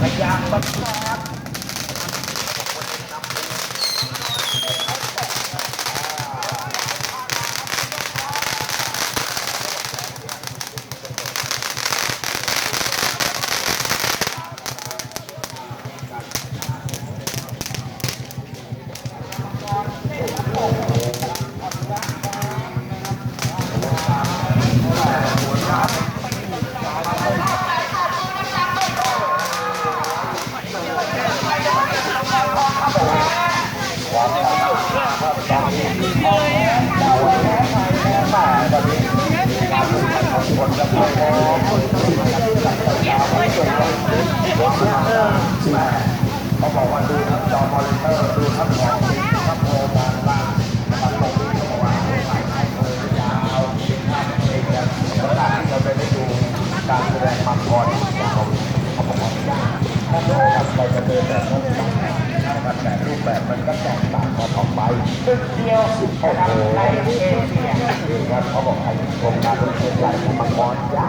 พย เขาบอกว่าดูทั้งจอมอนิเตอร์ดูทั้งของจริงทั้งโปรบางล่างนะครับตรงนี้เขาบอกว่าใส่ให้เบอยาวภาพเองนะเวลาที่เราไปได้ดูการแสดงมังกรยาวเขาบอกว่า ถ้าเราทำไปจะเดินแบบนั้นนะครับแต่รูปแบบมันก็แตกต่างกันออกไปตึกเดียวโอ้โหในเอเชียนี่ครับเขาบอกใครชมการเป็นเชียงใหญ่มังกรยา